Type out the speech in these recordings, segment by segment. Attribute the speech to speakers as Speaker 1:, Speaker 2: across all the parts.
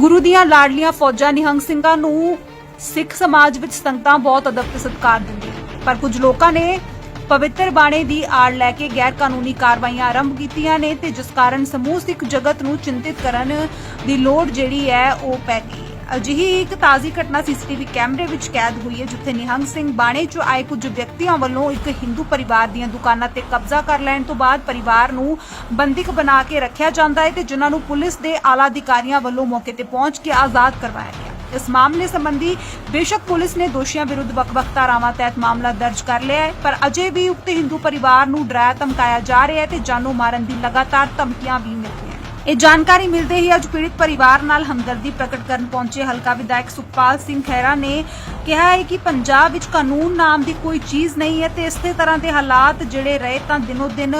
Speaker 1: ਗੁਰੂ ਦੀਆਂ ਲਾਡਲੀਆਂ ਫੌਜਾਂ ਨਿਹੰਗ ਸਿੰਘਾਂ ਨੂੰ ਸਿੱਖ ਸਮਾਜ ਵਿੱਚ ਸੰਗਤਾਂ ਬਹੁਤ ਅਦਬ ਤੇ ਸਤਿਕਾਰ ਦਿੰਦੀਆਂ ਪਰ ਕੁਝ ਲੋਕਾਂ ਨੇ ਪਵਿੱਤਰ ਬਾਣੇ ਦੀ ਆੜ ਲੈ ਕੇ ਗੈਰ ਕਾਨੂੰਨੀ ਕਾਰਵਾਈਆਂ ਆਰੰਭ ਕੀਤੀਆਂ ਨੇ ਤੇ ਜਿਸ ਕਾਰਨ ਸਮੂਹ ਸਿੱਖ ਜਗਤ ਨੂੰ ਚਿੰਤਿਤ ਕਰਨ ਦੀ ਲੋੜ ਜਿਹੜੀ ਹੈ, ਉਹ ਪੈ ਗਈ। ਅਜਿਹੀ ਇੱਕ ਤਾਜ਼ੀ ਘਟਨਾ ਸੀਸੀਟੀਵੀ ਕੈਮਰੇ ਵਿੱਚ ਕੈਦ ਹੋਈ ਹੈ, ਜਿੱਥੇ ਨਿਹੰਗ ਸਿੰਘ ਬਾਣੇ 'ਚ ਆਏ ਕੁਝ ਵਿਅਕਤੀਆਂ ਵੱਲੋਂ ਇੱਕ ਹਿੰਦੂ ਪਰਿਵਾਰ ਦੀਆਂ ਦੁਕਾਨਾਂ ਤੇ ਕਬਜ਼ਾ ਕਰ ਲੈਣ ਤੋਂ ਬਾਅਦ ਪਰਿਵਾਰ ਨੂੰ ਬੰਦਿਕ ਬਣਾ ਕੇ ਰੱਖਿਆ ਜਾਂਦਾ ਹੈ ਤੇ ਜਿਨ੍ਹਾਂ ਨੂੰ ਪੁਲਿਸ ਦੇ ਆਲਾ ਅਧਿਕਾਰੀਆਂ ਵੱਲੋਂ ਮੌਕੇ ਤੇ ਪਹੁੰਚ ਕੇ ਆਜ਼ਾਦ ਕਰਵਾਇਆ ਗਿਆ। ਇਸ ਮਾਮਲੇ ਸੰਬੰਧੀ ਬੇਸ਼ੱਕ ਪੁਲਿਸ ਨੇ ਦੋਸ਼ੀਆਂ ਵਿਰੁੱਧ ਵੱਖ-ਵੱਖ ਧਾਰਾਵਾਂ ਤਹਿਤ ਮਾਮਲਾ ਦਰਜ ਕਰ ਲਿਆ ਹੈ, ਪਰ ਅਜੇ ਵੀ ਉਕਤ ਹਿੰਦੂ ਪਰਿਵਾਰ ਨੂੰ ਡਰਾਇਆ ਧਮਕਾਇਆ ਜਾ ਰਿਹਾ ਹੈ ਤੇ ਜਾਨੋਂ ਮਾਰਨ ਦੀ ਲਗਾਤਾਰ ਧਮਕੀਆਂ ਵੀ ਮਿਲ ਰਹੀਆਂ ਇਹ ਜਾਣਕਾਰੀ ਮਿਲਦੇ ਹੀ ਅੱਜ ਪੀੜਿਤ ਪਰਿਵਾਰ ਨਾਲ ਹਮਦਰਦੀ ਪ੍ਰਗਟ ਕਰਨ ਪਹੁੰਚੇ ਹਲਕਾ ਵਿਧਾਇਕ ਸੁਖਪਾਲ ਸਿੰਘ ਖਹਿਰਾ ਨੇ ਕਿਹਾ ਹੈ ਕਿ ਪੰਜਾਬ ਵਿੱਚ ਕਾਨੂੰਨ ਨਾਮ ਦੀ ਕੋਈ ਚੀਜ਼ ਨਹੀਂ ਹੈ ਤੇ ਇਸੇ ਤਰ੍ਹਾਂ ਦੇ ਹਾਲਾਤ ਜਿਹੜੇ ਰਹੇ ਤਾਂ ਦਿਨੋ ਦਿਨ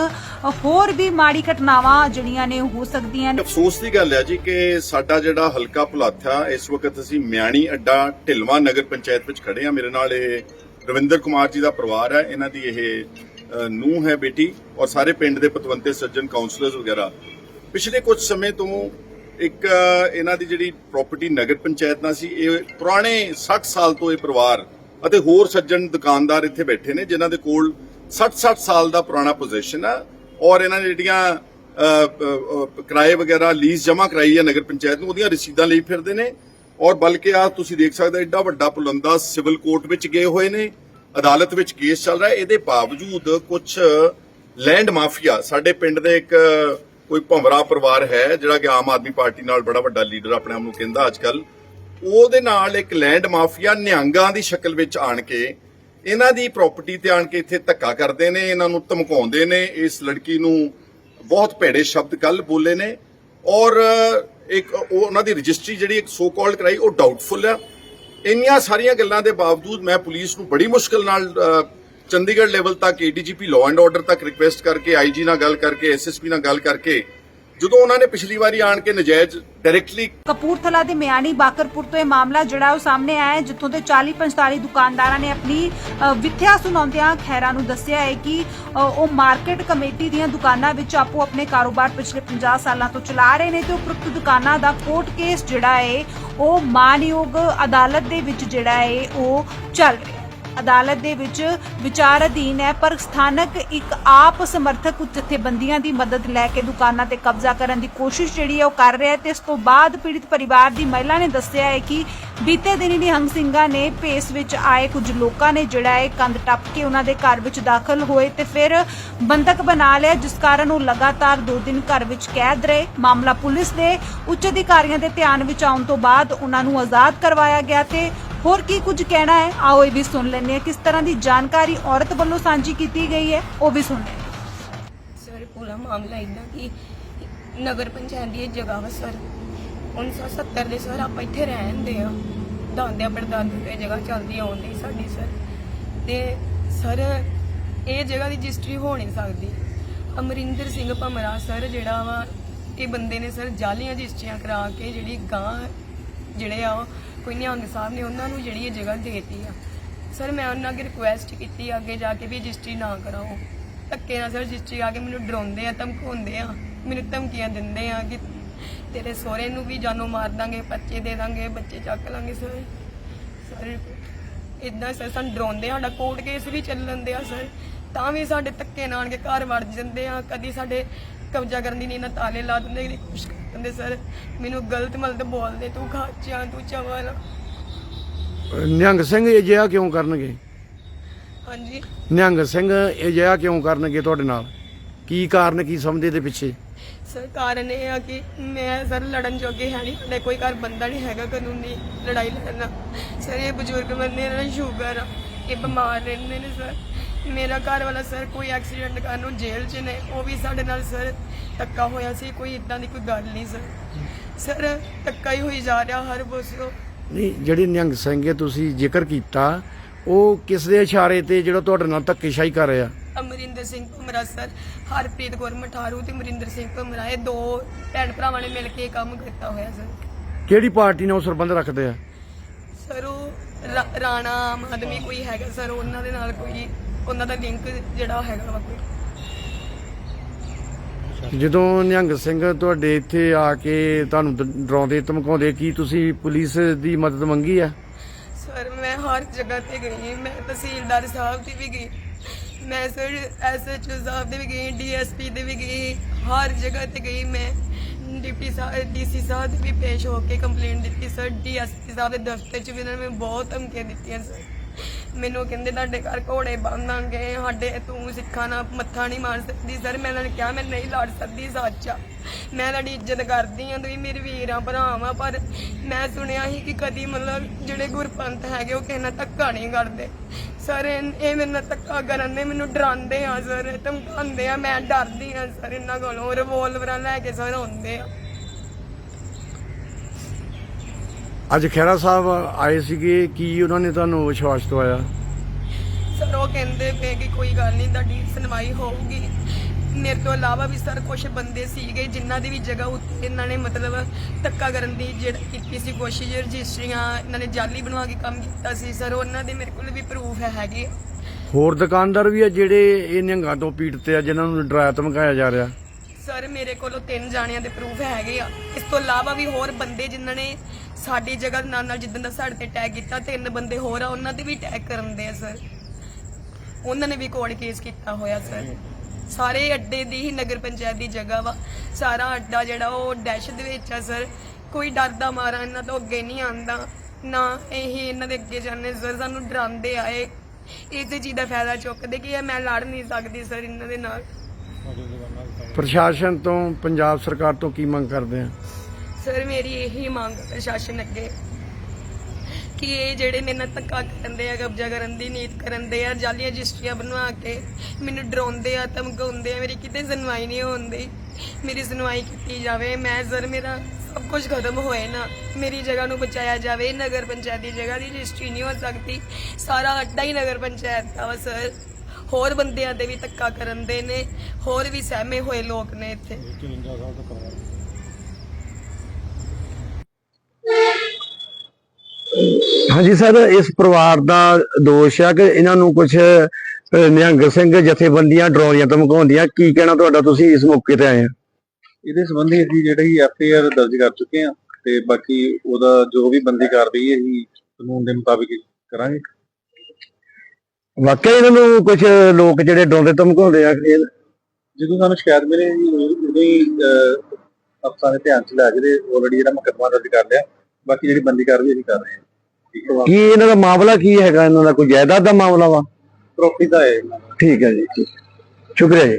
Speaker 1: ਹੋਰ ਵੀ ਮਾੜੀ ਘਟਨਾਵਾਂ ਜਿਹੜੀਆਂ ਨੇ ਹੋ ਸਕਦੀਆਂ ਨੇ।
Speaker 2: ਅਫਸੋਸ ਦੀ ਗੱਲ ਹੈ ਜੀ ਕਿ ਸਾਡਾ ਜਿਹੜਾ ਹਲਕਾ ਭੁਲਾਥਾ ਇਸ ਵਕਤ ਅਸੀਂ ਮਿਆਣੀ ਅੱਡਾ ਢਿਲਵਾ ਨਗਰ ਪੰਚਾਇਤ ਵਿੱਚ ਖੜੇ ਆ। ਮੇਰੇ ਨਾਲ ਇਹ ਰਵਿੰਦਰ ਕੁਮਾਰ ਜੀ ਦਾ ਪਰਿਵਾਰ ਹੈ। ਇਹਨਾਂ ਦੀ ਇਹ ਨੂੰ ਹੈ ਬੇਟੀ ਔਰ ਸਾਰੇ ਪਿੰਡ ਦੇ ਪਤਵੰਤੇ, ਸੱਜਣ ਕਾਉਂਸਲਰਸ ਵਗੈਰਾ। ਪਿਛਲੇ ਕੁਝ ਸਮੇਂ ਤੋਂ ਇੱਕ ਇਹਨਾਂ ਦੀ ਜਿਹੜੀ ਪ੍ਰਾਪਰਟੀ ਨਗਰ ਪੰਚਾਇਤ ਨਾਲ ਸੀ, ਇਹ ਪੁਰਾਣੇ 60 ਸਾਲ ਤੋਂ ਇਹ ਪਰਿਵਾਰ ਅਤੇ ਹੋਰ ਸੱਜਣ ਦੁਕਾਨਦਾਰ ਇੱਥੇ ਬੈਠੇ ਨੇ, ਜਿਨ੍ਹਾਂ ਦੇ ਕੋਲ 60-60 ਸਾਲ ਦਾ ਪੁਰਾਣਾ ਪੋਜੀਸ਼ਨ ਆ ਔਰ ਇਹਨਾਂ ਨੇ ਜਿਹੜੀਆਂ ਕਿਰਾਏ ਵਗੈਰਾ ਲੀਜ਼ ਜਮ੍ਹਾਂ ਕਰਾਈ ਹੈ ਨਗਰ ਪੰਚਾਇਤ ਨੂੰ, ਉਹਦੀਆਂ ਰਸੀਦਾਂ ਲਈ ਫਿਰਦੇ ਨੇ। ਔਰ ਬਲਕਿ ਆ ਤੁਸੀਂ ਦੇਖ ਸਕਦੇ ਹੋ ਐਡਾ ਵੱਡਾ ਪੁਲੰਦਾ ਸਿਵਲ ਕੋਰਟ ਵਿੱਚ ਗਏ ਹੋਏ ਨੇ, ਅਦਾਲਤ ਵਿੱਚ ਕੇਸ ਚੱਲ ਰਿਹਾ। ਇਹਦੇ ਬਾਵਜੂਦ ਕੁਝ ਲੈਂਡ ਮਾਫੀਆ ਸਾਡੇ ਪਿੰਡ ਦੇ ਇੱਕ ਕੋਈ ਭੰਵਰਾ ਪਰਿਵਾਰ ਹੈ ਜਿਹੜਾ ਕਿ ਆਮ ਆਦਮੀ ਪਾਰਟੀ ਨਾਲ ਬੜਾ ਵੱਡਾ ਲੀਡਰ ਆਪਣੇ ਆਪ ਨੂੰ ਕਹਿੰਦਾ ਅੱਜ ਕੱਲ ਉਹਦੇ ਨਾਲ ਇੱਕ ਲੈਂਡ ਮਾਫੀਆ ਨਿਹੰਗਾਂ ਦੀ ਸ਼ਕਲ ਵਿੱਚ ਆਣ ਕੇ ਇਹਨਾਂ ਦੀ ਪ੍ਰਾਪਰਟੀ ਤੇ ਆਣ ਕੇ ਇੱਥੇ ਧੱਕਾ ਕਰਦੇ ਨੇ, ਇਹਨਾਂ ਨੂੰ ਧਮਕਾਉਂਦੇ ਨੇ, ਇਸ ਲੜਕੀ ਨੂੰ ਬਹੁਤ ਭੈੜੇ ਸ਼ਬਦ ਕੱਲ ਬੋਲੇ ਨੇ ਔਰ ਇੱਕ ਉਹਨਾਂ ਦੀ ਰਜਿਸਟਰੀ ਜਿਹੜੀ ਇੱਕ ਸੋ ਕਾਲਡ ਕਰਾਈ, ਉਹ ਡਾਊਟਫੁਲ ਆ। ਇੰਨੀਆਂ ਸਾਰੀਆਂ ਗੱਲਾਂ ਦੇ ਬਾਵਜੂਦ ਮੈਂ ਪੁਲਿਸ ਨੂੰ ਬੜੀ ਮੁਸ਼ਕਲ ਨਾਲ ਚੰਡੀਗੜ੍ਹ ਲੈਵਲ ਤੱਕ ਏਡੀਜੀਪੀ ਲਾਅ ਐਂਡ ਆਰਡਰ ਤੱਕ ਰਿਕੁਐਸਟ ਕਰਕੇ ਆਈਜੀ ਨਾਲ ਗੱਲ ਕਰਕੇ ਐਸਐਸਪੀ ਨਾਲ ਗੱਲ ਕਰਕੇ, ਜਦੋਂ ਉਹਨਾਂ ਨੇ ਪਿਛਲੀ ਵਾਰੀ ਆਣ ਕੇ ਨਜਾਇਜ਼ ਡਾਇਰੈਕਟਲੀ
Speaker 1: ਕਪੂਰਥਲਾ ਦੇ ਮਿਆਣੀ ਬਾਕਰਪੁਰ ਤੋਂ ਇਹ ਮਾਮਲਾ ਜਿਹੜਾ ਉਹ ਸਾਹਮਣੇ ਆਇਆ ਹੈ, ਜਿੱਥੋਂ ਦੇ 40-45 ਦੁਕਾਨਦਾਰਾਂ ਨੇ ਆਪਣੀ ਵਿਥਿਆ ਸੁਣਾਉਂਦਿਆਂ ਖੈਰਾ ਨੂੰ ਦੱਸਿਆ ਹੈ ਕਿ ਉਹ ਮਾਰਕੀਟ ਕਮੇਟੀ ਦੀਆਂ ਦੁਕਾਨਾਂ ਵਿੱਚ ਆਪੋ ਆਪਣੇ ਕਾਰੋਬਾਰ ਪਿਛਲੇ 50 ਸਾਲਾਂ ਤੋਂ ਚਲਾ ਰਹੇ ਨੇ ਤੇ ਉਪਰੁਕਤ ਦੁਕਾਨਾਂ ਦਾ ਕੋਰਟ ਕੇਸ ਜਿਹੜਾ ਹੈ, ਉਹ ਮਾਨਯੋਗ ਅਦਾਲਤ ਦੇ ਵਿੱਚ ਜਿਹੜਾ ਹੈ, ਉਹ ਚੱਲ ਰਿਹਾ ਅਦਾਲਤ ਦੇ ਵਿੱਚ ਵਿਚਾਰ ਅਧੀਨ ਹੈ, ਪਰ ਸਥਾਨਕ ਇੱਕ ਆਪ ਸਮਰਥਕ ਜਥੇਬੰਦੀਆਂ ਦੀ ਮਦਦ ਲੈ ਕੇ ਦੁਕਾਨਾਂ ਤੇ ਕਬਜ਼ਾ ਕਰਨ ਦੀ ਕੋਸ਼ਿਸ਼ ਜਿਹੜੀ ਹੈ ਉਹ ਕਰ ਰਿਹਾ ਹੈ ਤੇ ਇਸ ਤੋਂ ਬਾਅਦ ਪੀੜਿਤ ਪਰਿਵਾਰ ਦੀ ਮਹਿਲਾ ਨੇ ਦੱਸਿਆ ਹੈ ਕਿ ਬੀਤੇ ਦਿਨ ਨਿਹੰਗ ਸਿੰਘਾਂ ਨੇ ਭੇਸ ਵਿੱਚ ਆਏ ਕੁਝ ਲੋਕਾਂ ਨੇ ਜਿਹੜਾ ਹੈ ਕੰਧ ਟੱਪ ਕੇ ਉਹਨਾਂ ਦੇ ਘਰ ਵਿੱਚ ਦਾਖਲ ਹੋਏ ਤੇ ਫਿਰ ਬੰਦਕ ਬਣਾ ਲਿਆ, ਜਿਸ ਕਾਰਨ ਉਹ ਲਗਾਤਾਰ 2 ਦਿਨ ਘਰ ਵਿੱਚ ਕੈਦ ਰਹੇ। ਮਾਮਲਾ ਪੁਲਿਸ ਦੇ ਉੱਚ ਅਧਿਕਾਰੀਆਂ ਦੇ ਧਿਆਨ ਵਿੱਚ ਆਉਣ ਤੋਂ ਬਾਅਦ ਉਹਨਾਂ ਨੂੰ ਆਜ਼ਾਦ ਕਰਵਾਇਆ ਗਿਆ ਤੇ ਹੋਰ ਕੀ ਕੁਝ ਕਹਿਣਾ ਹੈ? ਆਓ ਇਹ ਵੀ ਸੁਣ ਲੈਂਦੇ ਹਾਂ। ਕਿਸ ਤਰ੍ਹਾਂ ਦੀ ਜਾਣਕਾਰੀ ਔਰਤ ਵੱਲੋਂ ਸਾਂਝੀ ਕੀਤੀ ਗਈ ਹੈ, ਉਹ ਵੀ ਸੁਣ ਲੈਂਦੇ
Speaker 3: ਸਰ, ਪੂਰਾ ਮਾਮਲਾ ਇਦਾਂ ਕਿ ਨਗਰ ਪੰਚਾਇਤ ਦੀ ਇਹ ਜਗ੍ਹਾ ਵਾ ਸਰ। 1970 ਦੇ ਸਰ, ਆਪਾਂ ਇੱਥੇ ਰਹਿੰਦੇ ਆ ਦਾਦਿਆਂ ਪੜਦਾਦੇ ਤੇ ਜਗ੍ਹਾ ਚੱਲਦੀ ਆਉਂਦੀ ਸਾਡੀ ਸਰ। ਤੇ ਸਰ, ਇਹ ਜਗ੍ਹਾ ਦੀ ਰਜਿਸਟਰੀ ਹੋ ਨਹੀਂ ਸਕਦੀ। ਅਮਰਿੰਦਰ ਸਿੰਘ ਭਮਰਾ ਸਰ, ਜਿਹੜਾ ਵਾ, ਇਹ ਬੰਦੇ ਨੇ ਸਰ ਜਾਲੀਆਂ ਰਜਿਸਟਰੀਆਂ ਕਰਾ ਕੇ ਜਿਹੜੀ ਗਾਂ ਜਿਹੜੇ ਆ ਉਹ ਕੋਈ ਨਿਹੰਗ ਸਾਹਿਬ ਨੇ, ਉਹਨਾਂ ਨੂੰ ਜਿਹੜੀ ਇਹ ਜਗ੍ਹਾ ਦੇਤੀ ਆ। ਸਰ, ਮੈਂ ਉਹਨਾਂ ਅੱਗੇ ਰਿਕੁਐਸਟ ਕੀਤੀ ਅੱਗੇ ਜਾ ਕੇ ਵੀ ਰਜਿਸਟਰੀ ਨਾ ਕਰਾਓ। ਧੱਕੇ ਨਾਲ ਸਰ ਰਜਿਸਟਰੀ ਆ ਕੇ ਮੈਨੂੰ ਡਰਾਉਂਦੇ ਆ, ਧਮਕਾਉਂਦੇ ਆ, ਮੈਨੂੰ ਧਮਕੀਆਂ ਦਿੰਦੇ ਆ ਕਿ ਤੇਰੇ ਸਹੁਰੇ ਨੂੰ ਵੀ ਜਾਨੋਂ ਮਾਰ ਦਾਂਗੇ ਬੱਚੇ ਦੇ ਦਾਂਗੇ, ਬੱਚੇ ਚੱਕ ਲਾਂਗੇ ਸਰ। ਸਰ ਇਦਾਂ ਸਰ ਸਾਨੂੰ ਡਰਾਉਂਦੇ ਸਾਡਾ ਕੋਰਟ ਕੇਸ ਵੀ ਚੱਲਣ ਆ ਸਰ। ਤਾਂ ਵੀ ਸਾਡੇ ਧੱਕੇ ਨਾਲ ਕੇ ਘਰ ਵੜ ਜਾਂਦੇ ਆ, ਕਦੀ ਸਾਡੇ ਕਬਜ਼ਾ ਕਰਨ ਦੀ ਨਹੀਂ ਨਾ ਤਾਲੇ ਲਾ ਦਿੰਦੇ ਕੁਛ ਕਰ ਦਿੰਦੇ ਸਰ ਮੈਨੂੰ ਗਲਤ ਮਲਤ ਬੋਲਦੇ ਤੂੰ ਖਾਚਿਆ ਤੂੰ ਚਵਲ
Speaker 4: ਨਿਹੰਗ ਸਿੰਘ ਇਹ ਜਿਹਾ ਕਿਉਂ ਕਰਨਗੇ?
Speaker 3: ਹਾਂਜੀ।
Speaker 4: ਨਿਹੰਗ ਸਿੰਘ ਇਹ ਜਿਹਾ ਕਿਉਂ ਕਰਨਗੇ ਤੁਹਾਡੇ ਨਾਲ? ਕੀ ਕਾਰਨ ਕੀ ਸਮਝਦੇ ਦੇ ਪਿੱਛੇ?
Speaker 3: ਸਰ ਕਾਰਨ ਇਹ ਆ ਕਿ ਮੈਂ ਸਰ ਲੜਨ ਜੋਗੇ ਹੈ ਨਹੀਂ। ਸਾਡੇ ਕੋਈ ਘਰ ਬੰਦਾ ਨਹੀਂ ਹੈਗਾ ਕਾਨੂੰਨੀ ਲੜਾਈ ਲੜਨਾ। ਸਰ ਇਹ ਬਜ਼ੁਰਗ ਬੰਦੇ ਨੇ ਸ਼ੂਗਰ ਆ ਇਹ ਬਿਮਾਰ ਰਹਿੰਦੇ ਨੇ ਸਰ। ਮੇਰਾ ਘਰ ਵਾਲਾ ਸਰ ਕੋਈ ਐਕਸੀਡੈਂਟ ਕਾਰਨ ਉਹ ਜੇਲ੍ਹ 'ਚ ਨੇ ਉਹ ਵੀ ਸਾਡੇ ਨਾਲ ਸਰ ਧੱਕਾ ਹੋਇਆ ਸੀ ਕੋਈ ਇਦਾਂ ਦੀ ਕੋਈ ਗੱਲ ਨਹੀਂ ਸਰ। ਸਰ ਧੱਕਾ ਹੀ ਹੋਈ ਜਾ ਰਿਹਾ ਹਰ ਪਾਸਿਓਂ
Speaker 4: ਨਹੀਂ ਜਿਹੜੀ ਨਿਹੰਗ ਸਿੰਘ ਹੈ ਤੁਸੀਂ ਜ਼ਿਕਰ ਕੀਤਾ ਉਹ ਕਿਸ ਦੇ ਇਸ਼ਾਰੇ ਤੇ ਜਿਹੜਾ ਤੁਹਾਡੇ ਨਾਲ ਧੱਕੇਸ਼ਾਹੀ ਕਰ ਰਿਹਾ?
Speaker 3: ਅਮਰਿੰਦਰ ਸਿੰਘ ਭਮਰਾ ਸਰ ਹਰਪ੍ਰੀਤ ਕੌਰ ਮਠਾਰੂ ਤੇ ਅਮਰਿੰਦਰ ਸਿੰਘ ਭਮਰਾ ਇਹ ਦੋ ਭੈਣ ਭਰਾਵਾਂ ਨੇ ਮਿਲ ਕੇ ਇਹ ਕੰਮ ਕੀਤਾ ਹੋਇਆ ਸਰ।
Speaker 4: ਕਿਹੜੀ ਪਾਰਟੀ ਨਾਲ ਉਹ ਸੰਬੰਧ ਰੱਖਦੇ ਆ?
Speaker 3: ਸਰ ਉਹ ਰਾ- ਰਾਣਾ ਆਮ ਆਦਮੀ ਕੋਈ ਹੈਗਾ ਸਰ ਉਹਨਾਂ ਦੇ ਨਾਲ ਕੋਈ ਉਹਨਾਂ ਦਾ ਲਿੰਕ ਜਿਹੜਾ ਹੈਗਾ ਵਾ ਕੋਈ।
Speaker 4: ਜਦੋਂ ਨਿਹੰਗ ਸਿੰਘ ਤੁਹਾਡੇ ਇੱਥੇ ਆ ਕੇ ਤੁਹਾਨੂੰ ਡ- ਡਰਾਉਂਦੇ ਧਮਕਾਉਂਦੇ ਕੀ ਤੁਸੀਂ ਪੁਲਿਸ ਦੀ ਮਦਦ ਮੰਗੀ ਆ?
Speaker 3: ਸਰ ਮੈਂ ਹਰ ਜਗ੍ਹਾ ਤੇ ਗਈ ਮੈਂ ਤਹਿਸੀਲਦਾਰ ਸਾਹਿਬ ਦੀ ਵੀ ਗਈ। ਮੈਂ ਸਰ ਐਸਐਚਓ ਸਾਹਿਬ ਦੇ ਵੀ ਗਈ ਡੀਐਸਪੀ ਦੇ ਵੀ ਗਈ। ਹਰ ਜਗ੍ਹਾ ਤੇ ਗਈ ਮੈਂ। ਡਿਪਟੀ ਸਾਹਿਬ ਡੀਸੀ ਸਾਹਿਬ ਦੇ ਵੀ ਪੇਸ਼ ਹੋ ਕੇ ਕੰਪਲੇਂਟ ਦਿੱਤੀ। ਸਰ ਡੀਐਸਪੀ ਸਾਹਿਬ ਦੇ ਦਫ਼ਤਰ 'ਚ ਵੀ ਉਹਨਾਂ ਨੇ ਮੈਨੂੰ ਬਹੁਤ ਧਮਕੀਆਂ ਦਿੱਤੀਆਂ ਸਰ। ਮੈਨੂੰ ਕਹਿੰਦੇ ਤੁਹਾਡੇ ਘਰ ਘੋੜੇ ਬੰਨਾਂਗੇ ਸਾਡੇ ਤੂੰ ਸਿੱਖਾਂ ਨਾਲ ਮੱਥਾ ਨਹੀਂ ਮਾਰ ਸਕਦੀ। ਸਰ ਮੈਂ ਇਹਨਾਂ ਨੇ ਕਿਹਾ, ਮੈਂ ਨਹੀਂ ਲੜ ਸਕਦੀ, ਸੱਚ ਆ। ਮੈਂ ਤੁਹਾਡੀ ਇੱਜ਼ਤ ਕਰਦੀ ਹਾਂ ਤੁਸੀਂ ਮੇਰੇ ਵੀਰ ਵੀਰਾਂ ਭਰਾਵਾਂ, ਪਰ ਮੈਂ ਸੁਣਿਆ ਸੀ ਕਿ ਕਦੀ ਮਤਲਬ ਜਿਹੜੇ ਗੁਰਪੰਥ ਹੈਗੇ, ਉਹ ਕਿਸੇ ਨਾਲ ਧੱਕਾ ਨਹੀਂ ਕਰਦੇ। ਸਰ ਇਹ ਇਹ ਮੇਰੇ ਨਾਲ ਧੱਕਾ ਕਰਨ ਦੇ ਮੈਨੂੰ ਡਰਾਉਂਦੇ ਆ ਸਰ ਧਮਕਾਉਂਦੇ ਆ, ਮੈਂ ਡਰਦੀ ਆ ਸਰ ਇਹਨਾਂ ਕੋਲੋਂ। ਰਿਵੋਲਵਰਾਂ ਲੈ ਕੇ ਸਰ ਆਉਂਦੇ ਆ।
Speaker 4: ਅੱਜ ਖਹਿਰਾ ਸਾਹਿਬ ਆਏ ਸੀਗੇ ਕੀ ਉਹਨਾਂ ਨੇ ਤੁਹਾਨੂੰ ਵਿਸ਼ਵਾਸ ਦਵਾਇਆ?
Speaker 3: ਸਰ ਉਹ ਕਹਿੰਦੇ ਪਏ ਕਿ ਕੋਈ ਗੱਲ ਨਹੀਂ ਤੁਹਾਡੀ ਸੁਣਵਾਈ ਹੋਊਗੀ। ਮੇਰੇ ਤੋਂ ਇਲਾਵਾ ਵੀ ਸਰ ਕੁਝ ਬੰਦੇ ਸੀਗੇ ਜਿਨ੍ਹਾਂ ਦੀ ਵੀ ਜਗ੍ਹਾ ਉੱਤੇ ਇਹਨਾਂ ਨੇ ਮਤਲਬ ਧੱਕਾ ਕਰਨ ਦੀ ਜਿਹੜੀ ਕੀਤੀ ਸੀ ਕੋਸ਼ਿਸ਼ ਰਜਿਸਟਰੀਆਂ ਇਹਨਾਂ ਨੇ ਜਾਲੀ ਬਣਵਾ ਕੇ ਕੰਮ ਕੀਤਾ ਸੀ। ਸਰ ਉਹਨਾਂ ਦੇ ਮੇਰੇ ਕੋਲ ਵੀ ਪ੍ਰੂਫ ਹੈਗੇ। ਆ।
Speaker 4: ਹੋਰ ਦੁਕਾਨਦਾਰ ਵੀ ਆ ਜਿਹੜੇ ਇਹ ਨਿਹੰਗਾਂ ਤੋਂ ਪੀੜਤ ਆ ਜਿਨ੍ਹਾਂ ਨੂੰ ਡਰਾਇਆ ਧਮਕਾਇਆ ਜਾ ਰਿਹਾ?
Speaker 3: ਸਰ ਮੇਰੇ ਕੋਲੋਂ ਤਿੰਨ ਜਾਣਿਆਂ ਦੇ ਪ੍ਰੂਫ ਹੈਗੇ ਆ। ਇਸ ਤੋਂ ਇਲਾਵਾ ਵੀ ਹੋਰ ਬੰਦੇ ਜਿਨ੍ਹਾਂ ਨੇ ਸਾਡੀ ਜਗ੍ਹਾ ਦੇ ਨਾਲ ਨਾਲ ਜਿੱਦਾਂ ਦਾ ਸਾਡੇ ਤੇ ਟੈਗ ਕੀਤਾ ਤਿੰਨ ਬੰਦੇ ਹੋਰ ਆ ਉਹਨਾਂ ਤੇ ਵੀ ਟੈਗ ਕਰਨ ਦੇ ਆ ਸਰ ਉਹਨਾਂ ਨੇ ਵੀ ਕੋਰਟ ਕੇਸ ਕੀਤਾ ਹੋਇਆ ਸਰ ਸਾਰੇ ਅੱਡੇ ਦੀ ਹੀ ਨਗਰ ਪੰਚਾਇਤ ਦੀ ਜਗ੍ਹਾ ਵਾ। ਸਾਰਾ ਅੱਡਾ ਜਿਹੜਾ ਉਹ ਡੈਸ਼ ਦੇ ਵਿੱਚ ਆ ਸਰ ਕੋਈ ਡਰ ਦਾ ਮਾਰਾ ਇਹਨਾਂ ਤੋਂ ਅੱਗੇ ਨਹੀਂ ਆਂਦਾ। ਨਾ ਇਹ ਇਹਨਾਂ ਦੇ ਅੱਗੇ ਜਾਂਦੇ ਸਰ ਸਾਨੂੰ ਡਰਾਉਂਦੇ ਆਏ ਇਸੇ ਚੀਜ਼ ਦਾ ਫਾਇਦਾ ਚੁੱਕਦੇ ਕਿ ਇਹ ਮੈਂ ਲੜ ਨਹੀਂ ਸਕਦੀ ਸਰ ਇਹਨਾਂ ਦੇ ਨਾਲ।
Speaker 4: ਪ੍ਰਸ਼ਾਸਨ ਤੋਂ ਪੰਜਾਬ ਸਰਕਾਰ ਤੋਂ ਕੀ ਮੰਗ ਕਰਦੇ ਆ?
Speaker 3: ਸਰ, ਮੇਰੀ ਇਹੀ ਮੰਗ ਪ੍ਰਸ਼ਾਸਨ ਅੱਗੇ ਕਿ ਇਹ ਜਿਹੜੇ ਮੇਰੇ ਨਾਲ ਧੱਕਾ ਕਰਨ ਦੇ ਆ, ਕਬਜ਼ਾ ਕਰਨ ਦੀ, ਨੀਤ ਕਰਨ ਦੇ ਆ, ਜਾਲੀਆਂ ਰਜਿਸਟਰੀਆਂ ਬਣਵਾ ਕੇ ਮੈਨੂੰ ਡਰਾਉਂਦੇ ਆ, ਧਮਕਾਉਂਦੇ ਆ, ਮੇਰੀ ਕਿਤੇ ਸੁਣਵਾਈ ਨਹੀਂ ਹੁੰਦੀ ਮੇਰੀ ਸੁਣਵਾਈ ਕੀਤੀ ਜਾਵੇ। ਮੈਂ ਸਰ, ਮੇਰਾ ਸਭ ਕੁਝ ਖਤਮ ਹੋਏ ਨਾ, ਮੇਰੀ ਜਗ੍ਹਾ ਨੂੰ ਬਚਾਇਆ ਜਾਵੇ, ਨਗਰ ਪੰਚਾਇਤ ਦੀ ਜਗ੍ਹਾ ਦੀ ਰਜਿਸਟਰੀ ਨਹੀਂ ਹੋ ਸਕਦੀ, ਸਾਰਾ ਅੱਡਾ ਹੀ ਨਗਰ ਪੰਚਾਇਤ ਦਾ ਵਾ ਸਰ। ਹੋਰ ਬੰਦਿਆਂ ਦੇ ਵੀ ਧੱਕਾ ਕਰਨ ਦੇ ਨੇ, ਹੋਰ ਵੀ ਸਹਿਮੇ ਹੋਏ ਲੋਕ ਨੇ ਇੱਥੇ।
Speaker 4: ਹਾਂਜੀ ਸਰ ਇਸ ਪਰਿਵਾਰ ਦਾ ਦੋਸ਼ ਆ ਕਿ ਇਹਨਾਂ ਨੂੰ ਕੁਝ ਨਿਹੰਗ ਸਿੰਘ ਜਥੇਬੰਦੀਆਂ ਡਰਾਉਂਦੀਆਂ ਧਮਕਾਉਂਦੀਆਂ। ਕੀ ਕਹਿਣਾ ਤੁਹਾਡਾ ਤੁਸੀਂ ਇਸ ਮੌਕੇ ਤੇ ਆਏ ਆ?
Speaker 5: ਇਹਦੇ ਸੰਬੰਧੀ ਅਸੀਂ ਜਿਹੜੀ ਐਫ ਆਈ ਆਰ ਦਰਜ ਕਰ ਚੁੱਕੇ ਹਾਂ ਤੇ ਬਾਕੀ ਉਹਦਾ ਜੋ ਵੀ ਬੰਦੀ ਕਾਰਵਾਈ ਹੈ ਅਸੀਂ ਕਾਨੂੰਨ ਦੇ ਮੁਤਾਬਿਕ ਕਰਾਂਗੇ।
Speaker 4: ਵਾਕਿਆ ਇਹਨਾਂ ਨੂੰ ਕੁਝ ਲੋਕ ਜਿਹੜੇ ਡਰਾਉਂਦੇ ਧਮਕਾਉਂਦੇ ਆ?
Speaker 5: ਜਦੋਂ ਸਾਨੂੰ ਸ਼ਿਕਾਇਤ ਮਿਲੇ ਉਦੋਂ ਹੀ ਅਫਸਰਾਂ ਦੇ ਧਿਆਨ ਚ ਲੈ ਕੇ ਤੇ ਆਲਰੇਡੀ ਜਿਹੜਾ ਮੁਕੱਦਮਾ ਦਰਜ ਕਰ ਲਿਆ। ਬਾਕੀ ਜਿਹੜੀ ਬੰਦੀ ਕਾਰਵਾਈ ਅਸੀਂ ਕਰ ਰਹੇ ਹੈ।
Speaker 4: ਕੀ ਇਹਨਾਂ ਦਾ ਮਾਮਲਾ ਕੀ ਹੈਗਾ? ਇਹਨਾਂ ਦਾ ਕੋਈ ਜਾਇਦਾਦ ਦਾ ਮਾਮਲਾ ਵਾ?
Speaker 5: ਪ੍ਰੋਪਰਟੀ ਦਾ ਹੈ
Speaker 4: ਠੀਕ ਹੈ ਜੀ ਠੀਕ। ਸ਼ੁਕਰੀਆ ਜੀ।